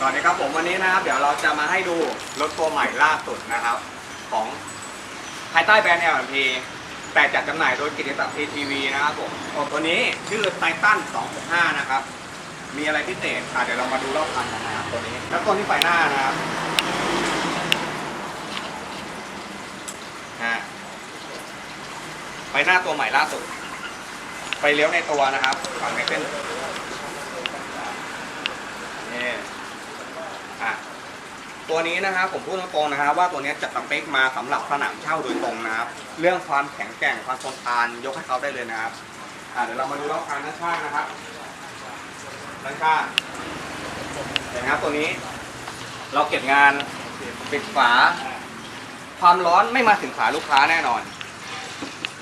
สวัสดีครับผมวันนี้นะครับ เดี๋ยวเราจะมาให้ดูรถตัวใหม่ล่าสุดนะครับ ของภายใต้แบรนด์ LMP แต่จัดจำหน่ายโดยกิตติศักดิ์ TTV นะครับผมตัวนี้ชื่อไททัน265 นะครับ มีอะไรพิเศษอะเดี๋ยวเรามาดูรอบคันกันนะครับตัวนี้ แล้วตัวนี้ไฟหน้านะครับฮะไฟหน้าตัวใหม่ล่าสุด ไฟเลี้ยวในตัวนะครับฝั่งในเส้นอะ ตัวนี้นะครับผมพูดตรงๆนะครับว่าตัวนี้จัดสเปคมาสำหรับสนามเช่าโดยตรงนะครับ เรื่องความแข็งแกร่งความทนทานยกให้เขาได้เลยนะครับอะเดี๋ยวเรามาดูรอบคันด้านข้างนะครับด้านข้างเห็นไหมครับตัวนี้ เราเก็บงานปิดฝา ความร้อนไม่มาถึงขาลูกค้าแน่นอน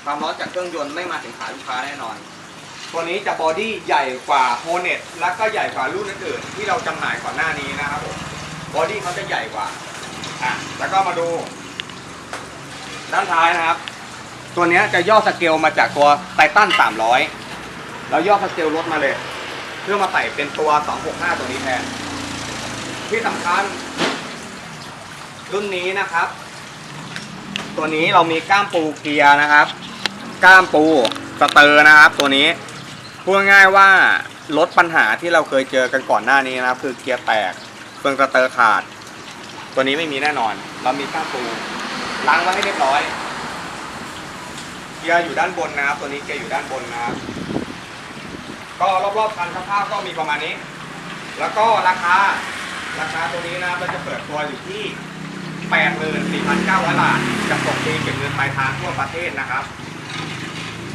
ความร้อนจากเครื่องยนต์ไม่มาถึงขาลูกค้าแน่นอน ตัวนี้จะบอดี้ใหญ่กว่าโฮเน็ตและก็ใหญ่กว่ารุ่นอื่นๆที่เราจำหน่ายก่อนหน้านี้น บอดี้เขาจะใหญ่กว่าอะแล้วก็มาดู ด้านท้ายนะครับ ตัวเนี้ยจะย่อสเกลมาจากตัวไททัน300 แล้วย่อสเกลลดมาเลย เพื่อมาใส่เป็นตัว 265 ตัวนี้แทน ที่สำคัญ รุ่นนี้นะครับ ตัวนี้เรามีก้ามปูเกียร์นะครับ ก้ามปูสเตอร์นะครับ ตัวนี้พูดง่ายๆว่าลดปัญหาที่เราเคยเจอกันก่อนหน้านี้นะครับ คือเกียร์แตก เฟืองสเตอร์ขาด ตัวนี้ไม่มีแน่นอน เรามีก้าปูล้างไว้ให้เรียบร้อยเกียร์อยู่ด้านบนนะครับ ตัวนี้เกียร์อยู่ด้านบนนะครับก็รอบๆคันสภาพก็มีประมาณนี้ แล้วก็ราคาราคาตัวนี้นะเราจะเปิดตัวอยู่ที่ 84,900 บาทจะส่งฟรีเก็บเงินปลายทางทั่วประเทศนะครับ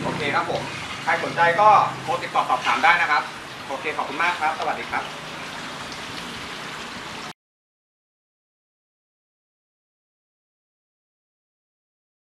โอเคครับผม ใครสนใจก็โทรติดต่อสอบถามได้นะครับ โอเคขอบคุณมากครับ สวัสดีครับ